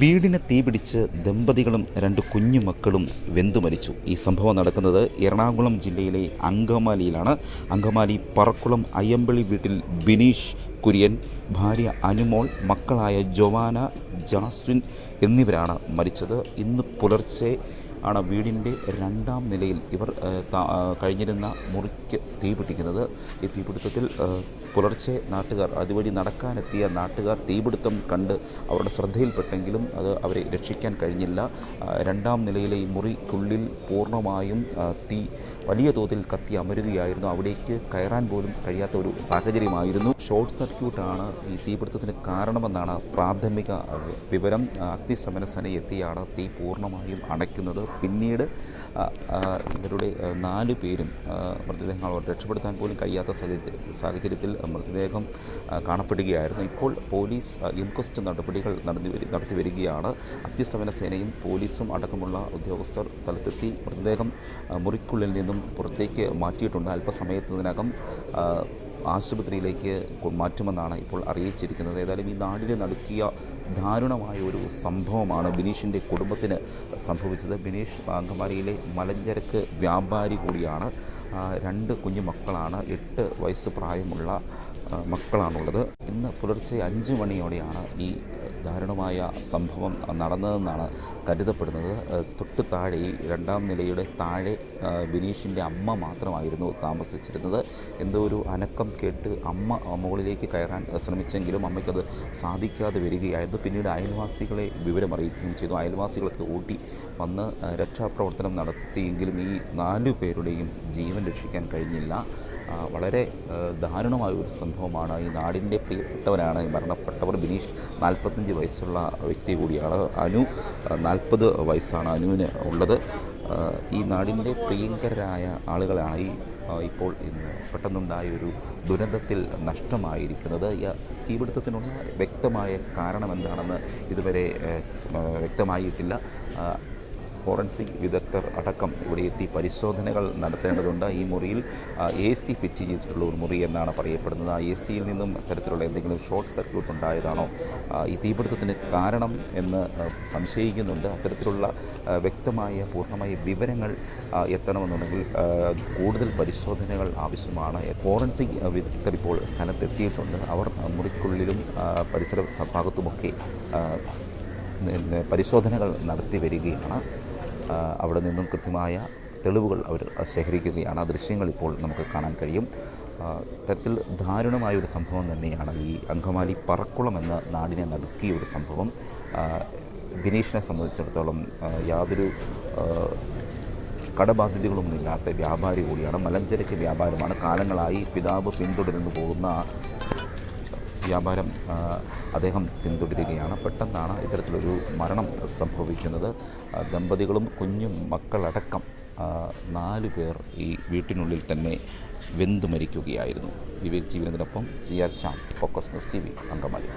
വീടിന് തീപിടിച്ച് ദമ്പതികളും രണ്ട് കുഞ്ഞു മക്കളും വെന്തു മരിച്ചു. ഈ സംഭവം നടക്കുന്നത് എറണാകുളം ജില്ലയിലെ അങ്കമാലിയിലാണ്. അങ്കമാലി പറക്കുളം അയ്യമ്പളി വീട്ടിൽ ബിനീഷ് കുര്യൻ ഭാര്യ അനുമോൾ മക്കളായ ജൊവാന ജാസ്വിൻ എന്നിവരാണ് മരിച്ചത്. ഇന്ന് പുലർച്ചെ ആണ് വീടിന്റെ രണ്ടാം നിലയിൽ ഇവർ കഴിഞ്ഞിരുന്ന മുറിക്ക് തീപിടിക്കുന്നത് ഈ തീപിടുത്തത്തിൽ പുലർച്ചെ നാട്ടുകാർ അതുവഴി നടക്കാനെത്തിയ നാട്ടുകാർ തീപിടുത്തം കണ്ട് അവരുടെ ശ്രദ്ധയിൽപ്പെട്ടെങ്കിലും അത് അവരെ രക്ഷിക്കാൻ കഴിഞ്ഞില്ല. രണ്ടാം നിലയിലെ ഈ മുറിക്കുള്ളിൽ പൂർണമായും തീ വലിയ തോതിൽ കത്തി അമരുകയായിരുന്നു. അവിടേക്ക് കയറാൻ പോലും കഴിയാത്ത ഒരു സാഹചര്യമായിരുന്നു. ഷോർട്ട് സർക്യൂട്ടാണ് ഈ തീപിടുത്തത്തിന് കാരണമെന്നാണ് പ്രാഥമിക വിവരം. അഗ്നിശമന സേന എത്തിയാണ് തീ പൂർണമായും അണയ്ക്കുന്നത്. പിന്നീട് ഇവരുടെ നാലു പേരും മൃതദേഹങ്ങൾ രക്ഷപ്പെടുത്താൻ പോലും കഴിയാത്ത സാഹചര്യത്തിൽ മൃതദേഹം കാണപ്പെടുകയായിരുന്നു. ഇപ്പോൾ പോലീസ് ഇൻക്വസ്റ്റ് നടപടികൾ നടന്നു നടത്തി വരികയാണ്. അഗ്നിശമന സേനയും പോലീസും അടക്കമുള്ള ഉദ്യോഗസ്ഥർ സ്ഥലത്തെത്തി മൃതദേഹം മുറിക്കുള്ളിൽ നിന്നും പുറത്തേക്ക് മാറ്റിയിട്ടുണ്ട്. അല്പസമയത്തിനകം ആശുപത്രിയിലേക്ക് മാറ്റുമെന്നാണ് ഇപ്പോൾ അറിയിച്ചിരിക്കുന്നത്. ഏതായാലും ഈ നാടിനെ നടുക്കിയ ദാരുണമായ ഒരു സംഭവമാണ് ബിനീഷിന്റെ കുടുംബത്തിന് സംഭവിച്ചത്. ബിനീഷ് അങ്കമാലിയിലെ മലഞ്ചരക്ക് വ്യാപാരി കൂടിയാണ്. രണ്ട് കുഞ്ഞു മക്കളാണ്. എട്ട് വയസ്സ് പ്രായമുള്ള മക്കളാണുള്ളത്. ഇന്ന് പുലർച്ചെ അഞ്ച് മണിയോടെയാണ് ഈ ദാരുണമായ സംഭവം നടന്നതെന്നാണ് കരുതപ്പെടുന്നത്. തൊട്ട് താഴെ ഈ രണ്ടാം നിലയുടെ താഴെ ബിനീഷിന്റെ അമ്മ മാത്രമായിരുന്നു താമസിച്ചിരുന്നത്. എന്തോ ഒരു അനക്കം കേട്ട് അമ്മ മുകളിലേക്ക് കയറാൻ ശ്രമിച്ചെങ്കിലും അമ്മയ്ക്കത് സാധിക്കാതെ വരികയായിരുന്നു. പിന്നീട് അയൽവാസികളെ വിവരമറിയിക്കുകയും ചെയ്തു. അയൽവാസികളൊക്കെ ഓട്ടി വന്ന് രക്ഷാപ്രവർത്തനം നടത്തിയെങ്കിലും ഈ നാലു പേരുടെയും ജീവൻ രക്ഷിക്കാൻ കഴിഞ്ഞില്ല. വളരെ ദാരുണമായ ഒരു സംഭവമാണ്. ഈ നാടിന്റെ പ്രിയപ്പെട്ടവരാണ് ഈ മരണപ്പെട്ടവർ ബിനീഷ് നാൽപ്പത്തഞ്ച് വയസ്സുള്ള വ്യക്തി കൂടിയാണ് അനു. നാൽപ്പത് വയസ്സാണ് അനുവിന് ഉള്ളത്. ഈ നാടിന്റെ പ്രിയങ്കരായ ആളുകളാണ് ഈ ഇപ്പോൾ ഇന്ന് പെട്ടെന്നുണ്ടായ ഒരു ദുരന്തത്തിൽ നഷ്ടമായിരിക്കുന്നത്. തീപിടുത്തത്തിനുള്ള വ്യക്തമായ കാരണം എന്താണെന്ന് ഇതുവരെ വ്യക്തമായിട്ടില്ല. ഫോറൻസിക് വിദഗ്ധർ അടക്കം ഇവിടെ എത്തി പരിശോധനകൾ നടത്തേണ്ടതുണ്ട്. ഈ മുറിയിൽ എ സി ഫിറ്റ് ചെയ്തിട്ടുള്ള ഒരു മുറി എന്നാണ് പറയപ്പെടുന്നത്. ആ എ സിയിൽ നിന്നും അത്തരത്തിലുള്ള എന്തെങ്കിലും ഷോർട്ട് സർക്യൂട്ട് ഉണ്ടായതാണോ? ഈ തീപിടുത്തത്തിന് കാരണം എന്ന് സംശയിക്കുന്നുണ്ട്. അത്തരത്തിലുള്ള വ്യക്തമായ പൂർണമായ വിവരങ്ങൾ എത്തണമെന്നുണ്ടെങ്കിൽ കൂടുതൽ പരിശോധനകൾ ആവശ്യമാണ്. ഫോറൻസിക് വിദഗ്ധർ ഇപ്പോൾ സ്ഥലത്തെത്തിയിട്ടുണ്ട്. അവർ മുറിക്കുള്ളിലും പരിസര ഭാഗത്തുമൊക്കെ പരിശോധനകൾ നടത്തി വരികയാണ്. അവിടെ നിന്നും കൃത്യമായ തെളിവുകൾ അവർ ശേഖരിക്കുകയാണ്. ആ ദൃശ്യങ്ങൾ ഇപ്പോൾ നമുക്ക് കാണാൻ കഴിയും. തരത്തിൽ ദാരുണമായ ഒരു സംഭവം തന്നെയാണ് ഈ അങ്കമാലി പറക്കുളം എന്ന നാടിനെ നടുക്കിയ ഒരു സംഭവം. ബിനീഷിനെ സംബന്ധിച്ചിടത്തോളം യാതൊരു കടബാധ്യതകളൊന്നുമില്ലാത്ത വ്യാപാരി കൂടിയാണ്. മലഞ്ചരക്ക് വ്യാപാരമാണ്. കാലങ്ങളായി പിതാവ് പിന്തുടരുന്നു പോകുന്ന വ്യാപാരം അദ്ദേഹം പിന്തുടരുകയാണ്. പെട്ടെന്നാണ് ഇത്തരത്തിലൊരു മരണം സംഭവിക്കുന്നത്. ദമ്പതികളും കുഞ്ഞും മക്കളടക്കം നാല് പേർ ഈ വീട്ടിനുള്ളിൽ തന്നെ വെന്തു മരിക്കുകയായിരുന്നു. Vivek ജീവനത്തിനൊപ്പം C R Shyam focus news T V Angamaly.